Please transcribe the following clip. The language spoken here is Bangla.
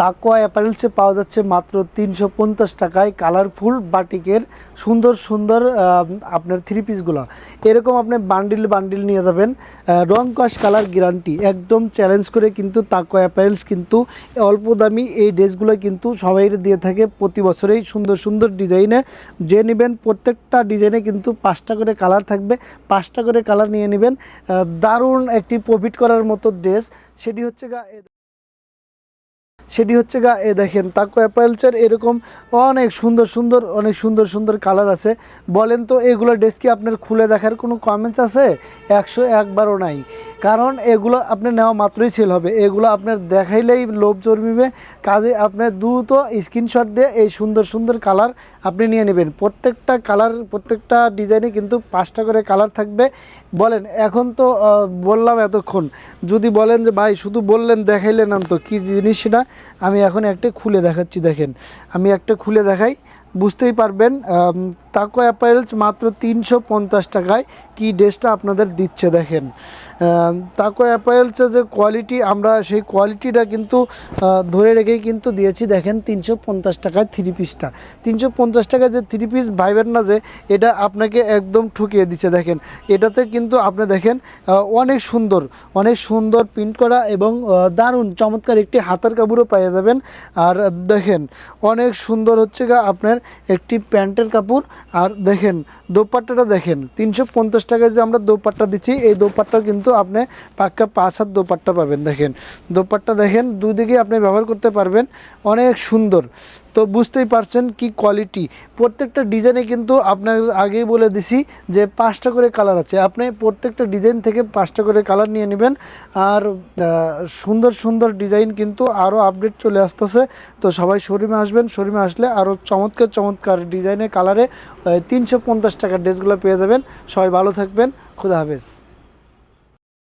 তাকোয়া অ্যাপারেলসে পাওয়া যাচ্ছে মাত্র তিনশো পঞ্চাশ টাকায় কালারফুল বাটিকের সুন্দর সুন্দর আপনার থ্রি পিসগুলো এরকম আপনি বান্ডিল বান্ডিল নিয়ে যাবেন রং কস কালার গ্যারান্টি একদম চ্যালেঞ্জ করে কিন্তু তাকোয়া অ্যাপারেলস কিন্তু অল্প দামি এই ড্রেসগুলো কিন্তু সবাই দিয়ে থাকে প্রতি বছরেই সুন্দর সুন্দর ডিজাইনে। যে নেবেন প্রত্যেকটা ডিজাইনে কিন্তু পাঁচটা করে কালার থাকবে, পাঁচটা করে কালার নিয়ে নেবেন। দারুণ একটি প্রফিট করার মতো ড্রেস সেটি হচ্ছে গা সেটি হচ্ছে গা, এ দেখেন, তাকো অ্যাপারেলসের এরকম অনেক সুন্দর সুন্দর, অনেক সুন্দর সুন্দর কালার আছে। বলেন তো, এগুলো ড্রেস কি আপনার খুলে দেখার কোনো কমেন্টস আছে? একশো একবারও নাই। কারণ এগুলো আপনি নেওয়া মাত্রই সেল হবে। এগুলো আপনার দেখাইলেই লোভ জন্মিবে। কাজে আপনার দ্রুত স্ক্রিনশট দিয়ে এই সুন্দর সুন্দর কালার আপনি নিয়ে নেবেন। প্রত্যেকটা কালার, প্রত্যেকটা ডিজাইনে কিন্তু পাঁচটা করে কালার থাকবে। বলেন, এখন তো বললাম এতক্ষণ। যদি বলেন যে, ভাই, শুধু বললেন, দেখাইলেন না তো, কী জিনিস সেটা? আমি এখন একটা খুলে দেখাচ্ছি দেখেন। আমি একটা খুলে দেখাই। বুঝতেই পারবেন তাকো অ্যাপারেলস মাত্র তিনশো পঞ্চাশ টাকায় কি ড্রেসটা আপনাদের দিচ্ছে দেখেন। তাকো অ্যাপারেলসের যে কোয়ালিটি আমরা সেই কোয়ালিটিটা কিন্তু ধরে রেখেই কিন্তু দিয়েছি, দেখেন তিনশো পঞ্চাশ টাকায় থ্রি পিসটা তিনশো পঞ্চাশ টাকায় যে থ্রি পিস ভাইবেন না যে, এটা আপনাকে একদম ঠুকিয়ে দিচ্ছে দেখেন। এটাতে কিন্তু আপনি দেখেন অনেক সুন্দর অনেক সুন্দর প্রিন্ট করা এবং দারুণ, চমৎকার একটি হাতার কাপড়ও পেয়ে যাবেন। আর দেখেন, অনেক সুন্দর হচ্ছে গা আপনার একটি প্যান্টের কাপড়। আর দেখেন, দোপাট্টাটা দেখেন, তিনশো পঞ্চাশ টাকায় যে আমরা দোপাট্টা দিচ্ছি, এই দোপাট্টা কিন্তু আপনি পাক্কা পাঁচ হাত দোপাট্টা পাবেন, দেখেন। দোপাট্টা দেখেন দুদিকে আপনি ব্যবহার করতে পারবেন, অনেক সুন্দর। তো বুঝতেই পারছেন কি কোয়ালিটি প্রত্যেকটা ডিজাইনে কিন্তু আপনার আগেই বলে দিছি যে পাঁচটা করে কালার আছে। আপনি প্রত্যেকটা ডিজাইন থেকে পাঁচটা করে কালার নিয়ে নেবেন। আর সুন্দর সুন্দর ডিজাইন কিন্তু আরও আপডেট চলে আসতেছে। তো সবাই শোরুমে আসবেন শোরুমে আসলে আরও চমৎকার চমৎকার ডিজাইনে কালারে তিনশো পঞ্চাশ টাকার ড্রেসগুলো পেয়ে যাবেন। সবাই ভালো থাকবেন। খুদা হাফেজ।